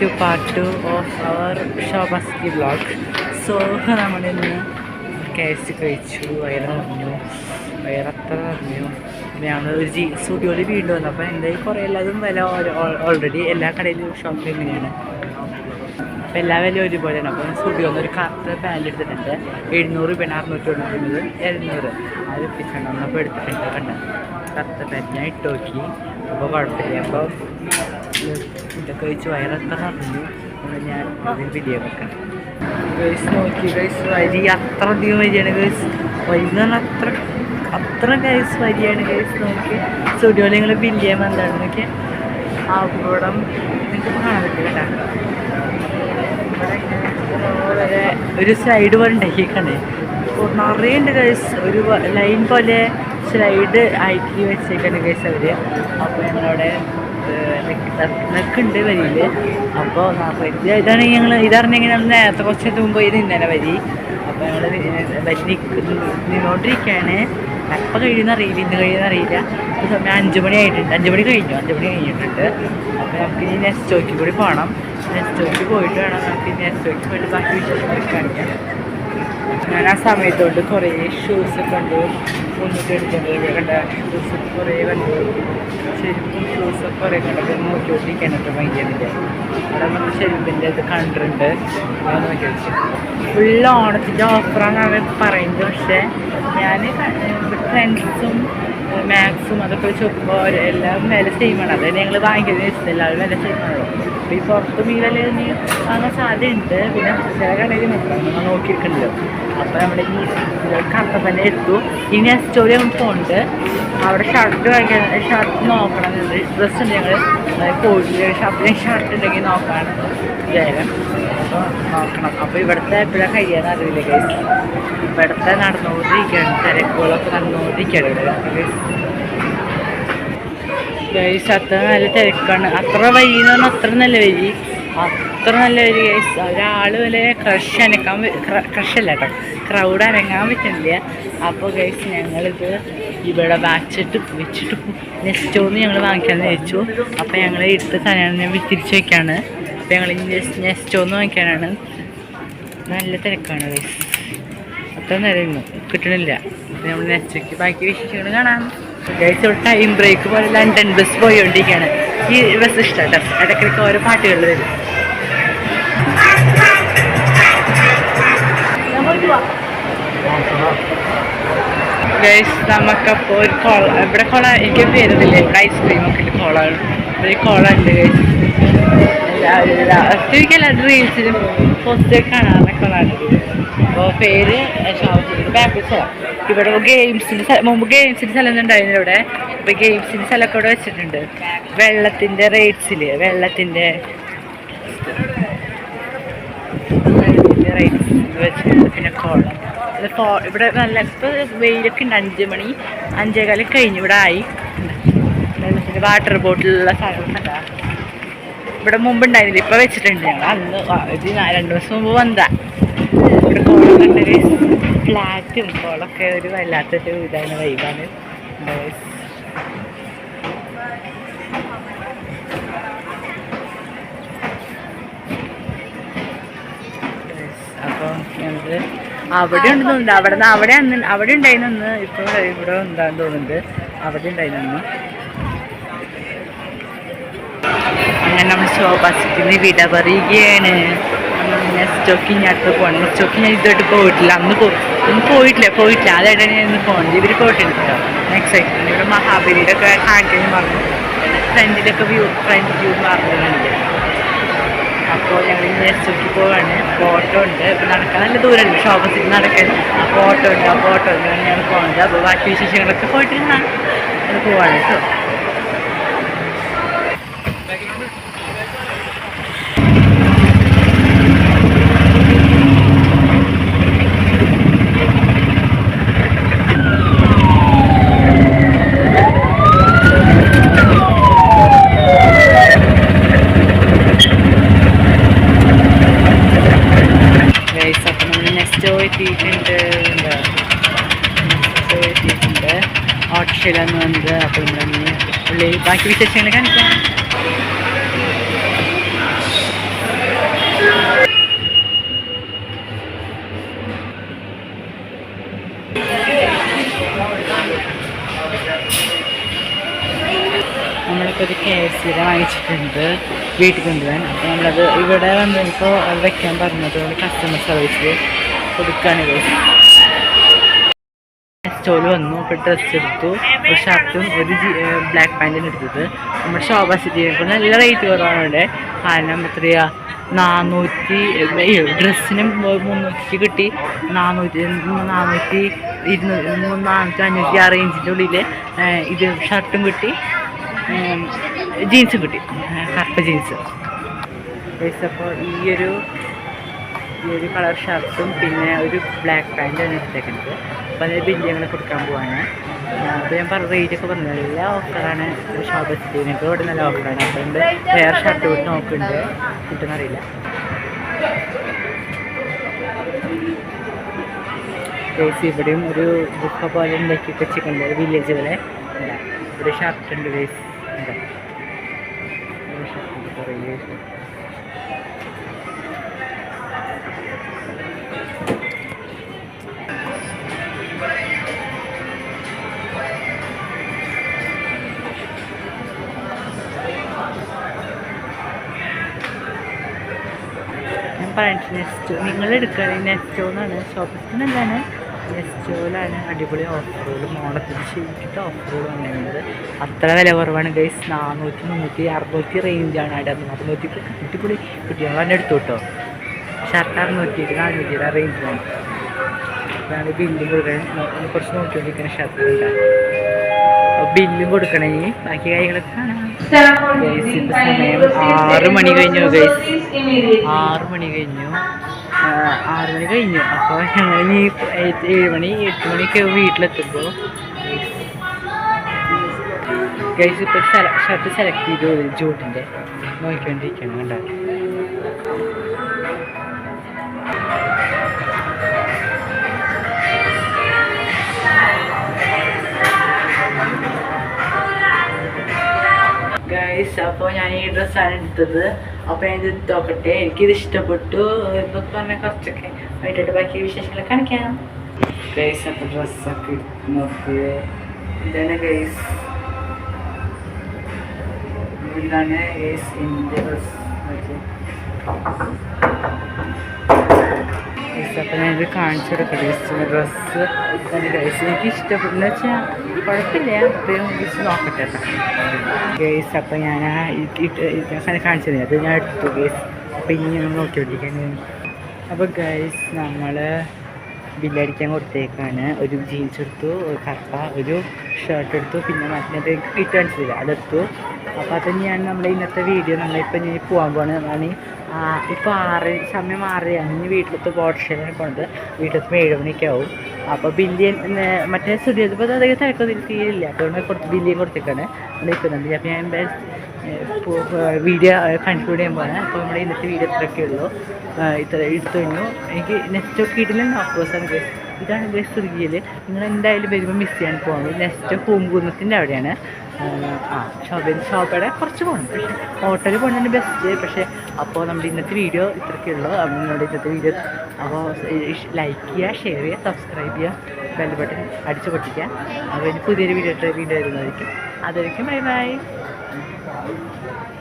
To part two of our ഷോബാസ്കി blog so നമ്മളിന്ന് K F C കഴിച്ചു വയറ് നിറഞ്ഞു വയറത്ര നിറഞ്ഞു. ഞങ്ങൾ ഒരു ജി സ്റ്റുഡിയോയിൽ വീണ്ടും വന്നു. അപ്പോൾ എന്തായാലും കുറേ എല്ലാതും വില ഓൾറെഡി എല്ലാ കടയിലും ഷോപ്പിൽ ഇങ്ങനെയാണ്. അപ്പോൾ എല്ലാ വിലയും ഒരുപോലെയാണ്. അപ്പോൾ സ്റ്റുഡിയോന്ന് ഒരു കറുത്ത പാന്റ് എടുത്തിട്ടുണ്ട്. എഴുന്നൂറ് പിന്നെ അറുന്നൂറ്റി തൊണ്ണൂറ്റൊമ്പത് എഴുന്നൂറ്. അത് എത്തിക്കണം നമ്മളപ്പോൾ എടുത്തിട്ടുണ്ട് കണ്ട? കറുത്ത പാന്റ് ഞാൻ നോക്കി. അപ്പോൾ കുഴപ്പമില്ല. അപ്പോൾ ഇതൊക്കെ വെച്ച് വയറത്ര ഞാൻ വീഡിയോ വെക്കാം. ഗൈസ് നോക്കി ഗൈസ് വരി അത്ര അധികം വരിയാണ് ഗൈസ് വരി എന്ന് പറഞ്ഞാൽ അത്ര അത്ര ഗൈസ് വരിയാണ് ഗൈസ് നോക്കി. സ്റ്റുഡിയോയിൽ നിങ്ങൾ ബില്ല് ചെയ്യാൻ എന്താണ് നോക്കി. അവിടം നിങ്ങൾക്ക് കാണാൻ പറ്റില്ല ഒരു സൈഡ് പോലെ ഉണ്ടാക്കിയേക്കാണ് നിറയെ ഉണ്ട് ഗൈസ് ഒരു ലൈൻ പോലെ സ്ലൈഡ് ആക്കി വെച്ചേക്കാണ് ഗൈസ് അവർ അപ്പോൾ ഞങ്ങളവിടെ നിൽക്കുന്നുണ്ട് വരിയിൽ അപ്പോൾ ഇത് ഇതാണ് ഞങ്ങൾ ഇതറിഞ്ഞെങ്കിൽ നമ്മൾ നേരത്തെ കുറച്ച് മുമ്പ് ഇത് ഇന്നലെ വരി. അപ്പോൾ ഞങ്ങൾ വരി നിന്നോണ്ടിരിക്കുകയാണ് എപ്പോൾ കഴിയുന്ന അറിയില്ല ഇന്ന് കഴിയുന്ന അറിയില്ല. സമയം അഞ്ച് മണി ആയിട്ടുണ്ട്. അഞ്ച് മണി കഴിഞ്ഞു. അഞ്ച് മണി കഴിഞ്ഞിട്ടുണ്ട്. അപ്പോൾ നമുക്ക് ഇനി നെക്സ്റ്റ് നെക്സ്റ്റോയ്ക്ക് കൂടി പോകണം നെക്സ്റ്റ് നെക്സ്റ്റോയ്ക്ക് പോയിട്ട് വേണം നമുക്ക് നെക്സ്റ്റ് നെക്സ്റ്റോയ്ക്ക് പോയിട്ട് ബാക്കി വിശേഷം കാണിക്കാം. ഞാൻ ആ സമയത്തോട്ട് കുറേ ഷൂസ് കണ്ടു. മുന്നൂറ്റി എടുത്തിട്ടുണ്ട് ഇവിടെ കണ്ട ഷൂസ് കുറേ കണ്ടു. ചെരുപ്പും ഷൂസൊക്കെ കുറേ കണ്ടത് നോക്കിക്കൊണ്ടിരിക്കാനൊക്കെ ഭയങ്കര അവിടെ നമ്മൾ ചെരുപ്പിന്റെ ഇത് കണ്ടിട്ടുണ്ട് അത് നോക്കി വെച്ചു ഫുൾ ഓണത്തിന്റെ ഓഫറാണ് പറയുന്നത് പക്ഷേ ഞാൻ ഫ്രണ്ട്സും മാക്സും അതൊക്കെ വെച്ച് നോക്കുമ്പോൾ എല്ലാം വില സെയിമാണ് അത് ഞങ്ങൾ വാങ്ങിക്കുന്നത് വെച്ചിട്ട് എല്ലാവരും വില സെയിമാണല്ലോ അപ്പോൾ ഈ പുറത്ത് മീനല്ലേ ഇനി വാങ്ങാൻ സാധ്യതയുണ്ട്. പിന്നെ ചില കടയിൽ മാത്രം നമ്മൾ നോക്കിയിരിക്കണല്ലോ. അപ്പോൾ നമ്മുടെ ഈ കറുത്ത തന്നെ എടുത്തു ഇനി ആ സ്റ്റോറി നമുക്ക് പോകുന്നുണ്ട് അവിടെ ഷർട്ട് വാങ്ങിക്കാൻ ഷർട്ട് നോക്കണം. ഡ്രസ്സ് ഉണ്ട് ഞങ്ങൾ പോയിട്ട് ഷർട്ടിന് ഷർട്ട് ഉണ്ടെങ്കിൽ നോക്കാണ് വിചാരം. അപ്പോൾ നോക്കണം. അപ്പോൾ ഇവിടുത്തെ എപ്പോഴാണ് കഴിയാന്ന് അറിയില്ല കേസ് ഇവിടുത്തെ നടന്നുകൊണ്ടിരിക്കുകയാണ്. തിരക്കുകളൊക്കെ നടന്നുകൊണ്ടിരിക്കുകയാണ് ഇവിടെ ഗൈസ് അത്ര നല്ല തിരക്കാണ്. അത്ര വഴി എന്ന് പറഞ്ഞാൽ അത്ര നല്ല വഴി അത്ര നല്ല വഴി ഗൈസ് ഒരാൾ വരെ ക്രഷ് അനക്കാൻ ക്രഷ് അല്ല കേട്ടോ. ക്രൗഡ് അനങ്ങാൻ പറ്റുന്നില്ല. അപ്പോൾ ഗൈസ് ഞങ്ങളിത് ഇവിടെ വാച്ചിട്ട്. വെച്ചിട്ട് നെക്സ്റ്റോന്ന് ഞങ്ങൾ വാങ്ങിക്കാമെന്ന് വിചാരിച്ചു. അപ്പോൾ ഞങ്ങൾ എടുത്ത സാധനമാണ് ഞാൻ തിരിച്ചു വയ്ക്കാണ് അപ്പോൾ ഞങ്ങൾ നെക്സ്റ്റോന്ന് വാങ്ങിക്കാനാണ്. നല്ല തിരക്കാണ് അത്ര നേരം കിട്ടണില്ല. നമ്മൾ നെക്സ്റ്റ് ബാക്കി വിശേഷങ്ങൾ കാണാം. ഒരു ടൈം ബ്രേക്ക് പോലെ ലണ്ടൻ ബസ് പോയിക്കൊണ്ടിരിക്കുകയാണ് ഈ ബസ് ഇഷ്ടമാണ് ഇടയ്ക്കിടയ്ക്ക് ഓരോ പാട്ടുകൾ വരും. ഗൈസ് നമുക്കപ്പോൾ ഒരു കോള ഇവിടെ കോള എനിക്ക് പേരുന്നില്ല? ഇവിടെ ഐസ്ക്രീം ഒക്കെ ഉണ്ട് കോള ഒരു കോള ഉണ്ട് ഗൈസ് ഒത്തിരിക്കല്ല റീൽസിലും പോസ്റ്റൊക്കെ കാണാറുള്ള കോളാണ് അപ്പോൾ പേര് സ്ഥലം ഇവിടെ ഗെയിംസിന് മുമ്പ് ഗെയിംസിന് സ്ഥലം ഉണ്ടായിരുന്നു ഇവിടെ. ഇപ്പോൾ ഗെയിംസിന് സ്ഥലമൊക്കെ ഇവിടെ വെച്ചിട്ടുണ്ട്. വെള്ളത്തിന്റെ റേറ്റ്സിൽ വെള്ളത്തിന്റെ വെള്ളത്തിന്റെ റേറ്റ്സ് വെച്ചിട്ടുണ്ട്. പിന്നെ കോളം ഇത് ഇവിടെ നല്ല ഇപ്പോൾ വെയിലൊക്കെ ഉണ്ട് അഞ്ച് മണി അഞ്ചേകാലം കഴിഞ്ഞ് ഇവിടെ ആയി. വാട്ടർ ബോട്ടിലുള്ള സാധനങ്ങളൊക്കെ ഇവിടെ മുമ്പ് ഉണ്ടായിരുന്നില്ല ഇപ്പോൾ വെച്ചിട്ടുണ്ട്. ഞങ്ങൾ അന്ന് ഇത് രണ്ട് ദിവസം മുമ്പ് വന്നതാ. ഇവിടെ കോളൊക്കെ ഫ്ലാറ്റും കോളൊക്കെ ഒരു വല്ലാത്തൊരു ഇതാണ് വൈബാണ് അപ്പോൾ അവിടെ ഉണ്ടെന്ന് തോന്നുന്നുണ്ട്. അവിടെ നിന്ന് അവിടെ അവിടെ ഉണ്ടായിരുന്നു ഇപ്പൊ ഇവിടെ എന്താന്ന് തോന്നുന്നുണ്ട്. അവിടെ ഉണ്ടായിരുന്നു അങ്ങനെ നമ്മൾ ശോഭാസിറ്റിന് വിട പറയുകയാണ്. നെക്സ്റ്റോക്ക് ഞാൻ അടുത്ത് പോകണം ചോക്കി ഞാൻ ഇതുമായിട്ട് പോയിട്ടില്ല. അന്ന് പോ ഇന്ന് പോയിട്ടില്ല പോയിട്ടില്ല. അതായിട്ടാണ് ഞാൻ ഇന്ന് പോകുന്നത് ഇവർ പോയിട്ടുണ്ട് നെക്സ്റ്റ് ആയിട്ട്. ഇവിടെ മഹാബലിയുടെ ഒക്കെ കാണിക്കാൻ പറഞ്ഞു. ഫ്രണ്ടിലൊക്കെ വ്യൂ ഫ്രണ്ട് വ്യൂ പറഞ്ഞിട്ടുണ്ട്. അപ്പോൾ ഞങ്ങൾ ഇന്ന് നെക്സ്റ്റോക്ക് പോവാണ്. ഫോട്ടോ ഉണ്ട്. ഇപ്പം നടക്കാൻ നല്ല ദൂരമുണ്ട്. ശോഭസിറ്റി നടക്കാൻ ഫോട്ടോ ഉണ്ട്. ആ ഫോട്ടോ ഉണ്ട്. ഞങ്ങൾ പോകുന്നത് അപ്പോൾ ബാക്കി വിശേഷങ്ങളൊക്കെ പോയിട്ട് അത് പോവാണ് കേട്ടോ. എത്തിയിട്ടുണ്ട് എന്താ എത്തിയിട്ടുണ്ട് ഓട്ടോഷയിലാണ് അപ്പോൾ ബാക്കി വിശേഷങ്ങൾ കാണിക്കാം. നമ്മളിപ്പോൾ ഒരു കെ എഫ് സിയുടെ വാങ്ങിച്ചിട്ടുണ്ട് വീട്ടിൽ കൊണ്ടുപോകാൻ അപ്പോൾ നമ്മളത് ഇവിടെ വന്നപ്പോൾ അത് വെക്കാൻ പറഞ്ഞത് കസ്റ്റമർ സർവീസ് സ്റ്റോൽ വന്നു അപ്പോൾ ഡ്രസ്സ് എടുത്തു. ഒരു ഷർട്ടും ഒരു ബ്ലാക്ക് പാന്റും എടുത്തത്. നമ്മുടെ ശോഭ സിറ്റിയൊക്കെ നല്ല റേറ്റ് കുറവാണ് ഇവിടെ കാരണം എത്രയാ നാനൂറ്റി ഡ്രസ്സിന് മുന്നൂറ്റി കിട്ടി. നാനൂറ്റി നാനൂറ്റി ഇരുന്നൂറ്റി നാനൂറ്റി അഞ്ഞൂറ്റി ആ റേഞ്ചിന്റെ ഉള്ളിൽ ഇത് ഷർട്ടും കിട്ടി. ജീൻസും കിട്ടി. കറുപ്പ് ജീൻസ് അപ്പോൾ ഈ ഒരു ഈ ഒരു കളർ ഷർട്ടും പിന്നെ ഒരു ബ്ലാക്ക് പാന്റാണ് എടുത്തേക്കുന്നത്. അപ്പോൾ അതിന് ബില്ല് ഞങ്ങൾ കൊടുക്കാൻ പോവാണ്. അപ്പോൾ ഞാൻ പറഞ്ഞ റേറ്റ് ഒക്കെ പറഞ്ഞു എല്ലാ ഓഫറാണ് ഷോപ്പ് എത്തിയതിനൊക്കെ ഇവിടെ നല്ല ഓഫറാണ് അപ്പോൾ എന്റെ വേറെ ഷർട്ട് കൂടി നോക്കുന്നുണ്ട്. കിട്ടുന്നറിയില്ല. ഗേസ് ഇവിടെയും ഒരു ബുക്ക പോലെ ഉണ്ടാക്കി വെച്ചിട്ടുണ്ട്. വില്ലേജ് പോലെ. എന്താ ഒരു ഷർട്ട് ഉണ്ട് ഗേസ്. ഉണ്ട് ഒരു ഷർട്ട് ഉണ്ട് കുറേ നെസ്റ്റോ നിങ്ങൾ എടുക്കുകയാണെങ്കിൽ നെസ്റ്റോ എന്നാണ്. ഷോപ്പിസ്റ്റിനല്ലാണ് നെസ്റ്റോയിലാണ് അടിപൊളി ഓഫറുകളും ഓണത്തിന് ശരിക്കിട്ട് ഓഫറുകൾ വന്നിരുന്നത് അത്ര വില കുറവാണ് ഗൈസ് നാനൂറ്റി മുന്നൂറ്റി അറുന്നൂറ്റി റേഞ്ചാണ് അവിടെ അറുന്നൂറ്റി അടിപൊളി കിട്ടി ഞങ്ങൾ തന്നെ എടുത്തു കേട്ടോ ഷർട്ട് നോക്കിയിട്ട് കാണിച്ചിട്ട് ആ റേഞ്ചിലാണ് ബില്ല് കൊടുക്കണം. കുറച്ച് നോക്കിക്കൊണ്ടിരിക്കുന്ന ഷർട്ട് ബില്ലും കൊടുക്കണേ. ബാക്കി കാര്യങ്ങളൊക്കെ സമയം ആറ് മണി കഴിഞ്ഞു ഗൈസ്. ആറ് മണി കഴിഞ്ഞു. ആറ് മണി കഴിഞ്ഞു. അപ്പോൾ ഞങ്ങൾ ഇനി ഏഴ് മണി എട്ട് മണിയൊക്കെ വീട്ടിലെത്തുമ്പോൾ ഗൈസ് ഇപ്പോൾ ഷർട്ട് സെലക്ട് ചെയ്തു ജൂട്ടിന്റെ നോക്കിക്കൊണ്ടിരിക്കണം കണ്ടോ? ഗൈസ് അപ്പോൾ ഞാൻ ഈ ഡ്രസ്സാണ് എടുത്തത്. അപ്പോൾ ഞാൻ ഇത് നോക്കട്ടെ എനിക്കിത് ഇഷ്ടപ്പെട്ടു. ഇതൊക്കെ പറഞ്ഞാൽ കുറച്ചൊക്കെ വൈകിട്ടിട്ട് ബാക്കി വിശേഷങ്ങൾ കാണിക്കാം. ഗൈസ് അപ്പോൾ ഡ്രസ്സൊക്കെ നോക്കിയത് ഇതാണ് ഗൈസ് ഇതാണ് ഗൈസ് എന്റെ ഡ്രസ്സ് അപ്പോൾ ഞാനിത് കാണിച്ചു കൊടുക്കട്ടെ ഗൈസ് ഡ്രസ്സ് ഗൈസ് എനിക്ക് ഇഷ്ടപ്പെടുന്ന വെച്ചാൽ കുഴപ്പമില്ല. അപ്പോൾ ഗൈസ് നോക്കട്ടെ ഗേസ് അപ്പോൾ ഞാൻ ആ ഇട്ട് ഇത് ഇത് അങ്ങനെ കാണിച്ചത് അത് ഞാൻ എടുത്തു ഗേസ് അപ്പോൾ ഇനി ഞാൻ നോക്കിക്കൊണ്ടിരിക്കാൻ അപ്പോൾ ഗൈസ് നമ്മൾ ബില്ലടിക്കാൻ കൊടുത്തേക്കാണ്. ഒരു ജീൻസ് എടുത്തു കപ്പ ഒരു ഷർട്ട് എടുത്തു. പിന്നെ മറ്റേ റിട്ടേൺസ് ഇല്ല അതെടുത്തു. അപ്പോൾ അത് ഞാൻ നമ്മുടെ ഇന്നത്തെ വീഡിയോ നമ്മളിപ്പോൾ ഇനി പോകാൻ പോകണതാണ് ഇപ്പോൾ ആറ് സമയം ആറരയാണ്. ഇനി വീട്ടിലത്തെ ഓട്ടോറിക്ഷയിലാണ് പോണത് വീട്ടിലത്തെ ഏഴ് മണിക്കാവും അപ്പോൾ ബില്യൻ മറ്റേ സ്റ്റുഡിയോ ഇപ്പോൾ അധികം തിരക്കൊന്നും തീരില്ല. അതുകൊണ്ട് കൊടുത്ത് ബില്യൻ കൊടുത്തേക്കാണ്. നിൽക്കുന്നുണ്ട് അപ്പോൾ ഞാൻ വീഡിയോ കൺക്ലൂഡ് ചെയ്യാൻ പോകാൻ അപ്പോൾ നമ്മുടെ ഇന്നത്തെ വീഡിയോ ഇത്രയൊക്കെ ഉള്ളൂ. ഇത്ര എടുത്തു കഴിഞ്ഞു. എനിക്ക് നെക്സ്റ്റ് ഒക്കെ ഇട്ടില്ല ഓഫേഴ്സാണ് ഗസ് ഇതാണ് ഗസ് റിയൽ നിങ്ങൾ എന്തായാലും വരുമ്പോൾ മിസ് ചെയ്യാൻ പോകുന്നത് നെക്സ്റ്റ് പൂങ്കുന്നത്തിന്റെ അവിടെയാണ്. ആ, ഷോപ്പിൽ ഷോപ്പയുടെ കുറച്ച് പോകണം പക്ഷേ ഹോട്ടലിൽ പോകുന്നതിന് ബെസ്റ്റ് പക്ഷേ അപ്പോൾ നമ്മുടെ ഇന്നത്തെ വീഡിയോ ഇത്രയൊക്കെ ഉള്ളൂ. നമ്മുടെ ഇന്നത്തെ വീഡിയോ അപ്പോൾ ലൈക്ക് ചെയ്യുക ഷെയർ ചെയ്യുക സബ്സ്ക്രൈബ് ചെയ്യുക ബെൽ ബട്ടൺ അടിച്ചു പൊട്ടിക്കുക. അപ്പോൾ ഇനി പുതിയൊരു വീഡിയോ വീഡിയോ വരുന്നതായിരിക്കും. അതായിരിക്കും ബൈ ബൈ Thank you.